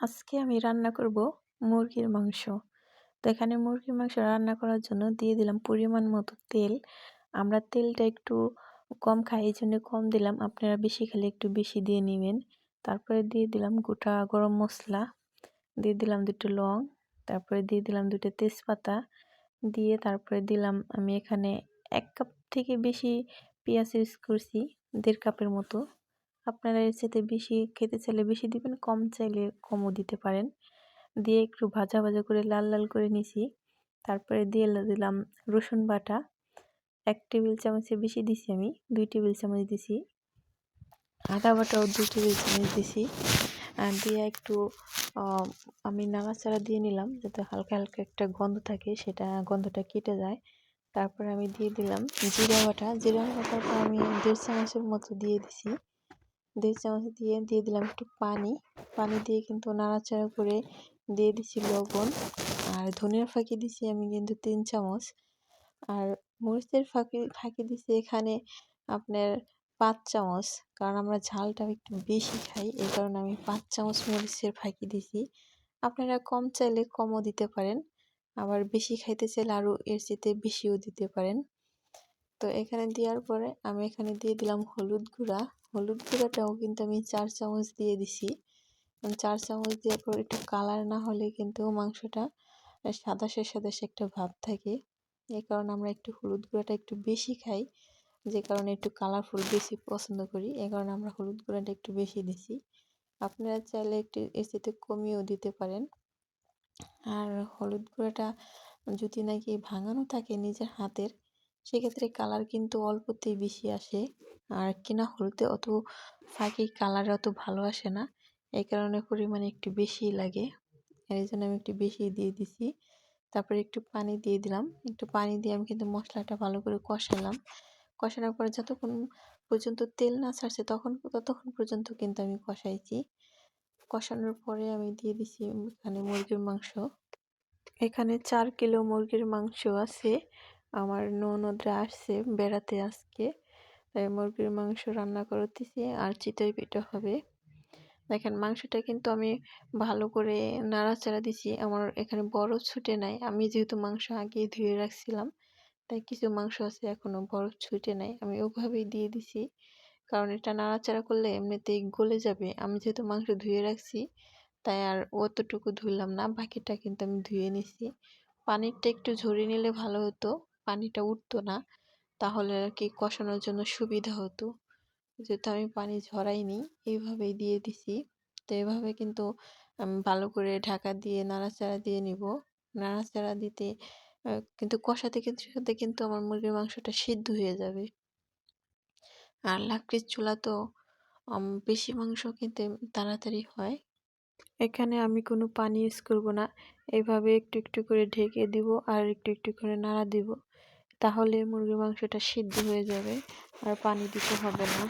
আজকে আমি রান্না করব মুরগির মাংস। তো এখানে মুরগির মাংস রান্না করার জন্য দিয়ে দিলাম পরিমাণ মতো তেল। আমরা তেলটা একটু কম খাই এই জন্য কম দিলাম। আপনারা বেশি খেলে একটু বেশি দিয়ে নেবেন। তারপরে দিয়ে দিলাম গোটা গরম মশলা দিয়ে দিলাম দুটো লং, তারপরে দিয়ে দিলাম দুটো তেজপাতা। দিয়ে তারপরে দিলাম আমি এখানে এক কাপ থেকে বেশি পেঁয়াজ ইউজ করছি, দেড় কাপের মতো। আপনারা এর সাথে বেশি খেতে চাইলে বেশি দিবেন, কম চাইলে কমও দিতে পারেন। দিয়ে একটু ভাজা ভাজা করে লাল লাল করে নিছি। তারপরে দিয়ে দিলাম রসুন বাটা। এক টেবিল চামচের বেশি দিছি আমি, দুই টেবিল চামচ দিছি। আদা বাটাও দুই টেবিল চামচ দিছি। দিয়ে একটু আমি নাড়াচাড়া দিয়ে নিলাম যাতে হালকা হালকা একটা গন্ধ থাকে, সেটা গন্ধটা কেটে যায়। তারপরে আমি দিয়ে দিলাম জিরা বাটা। জিরা বাটাটা আমি দেড় চামচের মতো দিয়ে দিছি। দেড় চামচ দিয়ে দিয়ে দিলাম একটু পানি। পানি দিয়ে কিন্তু নাড়াচাড়া করে দিয়ে দিছি লবণ। আর ধনিয়ার ফাঁকি দিছি আমি কিন্তু তিন চামচ। আর মরিচের ফাঁকি ফাঁকি দিছি এখানে আপনার পাঁচ চামচ। কারণ আমরা ঝালটা একটু বেশি খাই, এই কারণে আমি পাঁচ চামচ মরিচের ফাঁকি দিছি। আপনারা কম চাইলে কমও দিতে পারেন, আবার বেশি খাইতে চাইলে আরও এর চেয়ে বেশিও দিতে পারেন। তো এখানে দেওয়ার পরে আমি এখানে দিয়ে দিলাম হলুদ গুঁড়া। হলুদ গুঁড়াটাও কিন্তু আমি চার চামচ দিয়ে দিছি। চার চামচ দেওয়ার পর একটু কালার না হলে কিন্তু মাংসটা সাদাসে সাদাসে একটা ভাব থাকে। এই কারণে আমরা একটু হলুদ গুঁড়াটা একটু বেশি খাই। যে কারণে একটু কালারফুল বেশি পছন্দ করি। এই কারণে আমরা হলুদ গুঁড়াটা একটু বেশি দিছি। আপনারা চাইলে একটু এসিতে কমিয়েও দিতে পারেন। আর হলুদ গুঁড়াটা যদি নাকি ভাঙানো থাকে নিজের হাতের সেক্ষেত্রে কালার কিন্তু অল্পতেই বেশি আসে। আর কিনা হলুদে অত ফাঁকি কালার অত ভালো আসে না। এই কারণে পরিমাণে একটু বেশি লাগে। এই জন্য আমি একটু বেশি দিয়ে দিছি। তারপরে একটু পানি দিয়ে দিলাম। একটু পানি দিয়ে আমি কিন্তু মশলাটা ভালো করে কষালাম। কষানোর পরে যতক্ষণ পর্যন্ত তেল না ছাড়ছে তখন, ততক্ষণ পর্যন্ত কিন্তু আমি কষাইছি। কষানোর পরে আমি দিয়ে দিছি এখানে মুরগির মাংস। এখানে চার কিলো মুরগির মাংস আছে। আমার ননদরা আসছে বেড়াতে আজকে। তাই মুরগির মাংস রান্না করতেছি আর চিতই পিঠা হবে। দেখেন মাংসটা কিন্তু আমি ভালো করে নাড়াচাড়া দিছি। আমার এখানে বড় ছুটে নাই। আমি যেহেতু মাংস আগে ধুয়ে রাখছিলাম, তাই কিছু মাংস আছে এখনও বড় ছুটে নাই। আমি ওভাবেই দিয়ে দিছি, কারণ এটা নাড়াচাড়া করলে এমনিতেই গলে যাবে। আমি যেহেতু মাংস ধুয়ে রাখছি, তাই আর অতটুকু ধুলাম না, বাকিটা কিন্তু আমি ধুয়ে নিছি। পানিরটা একটু ঝরিয়ে নিলে ভালো হতো। পানিটা উঠতো না, তাহলে আর কি কষানোর জন্য সুবিধা হতো। যেহেতু আমি পানি ঝরাইনি, এইভাবেই দিয়ে দিছি। তো এভাবে কিন্তু আমি ভালো করে ঢাকা দিয়ে নাড়াচাড়া দিয়ে নিব। নাড়াচাড়া দিতে কিন্তু কষাতে কিন্তু, সাথে কিন্তু আমার মুরগির মাংসটা সিদ্ধ হয়ে যাবে। আর লাকড়ির চুলা তো বেশি মাংস কিন্তু তাড়াতাড়ি হয়। এখানে আমি কোনো পানি ইউজ করব না। এভাবে একটু একটু করে ঢেকে দিব আর একটু একটু করে নাড়া দিব। তাহলে মুরগির মাংসটা সিদ্ধ হয়ে যাবে আর পানি দিতে হবে না।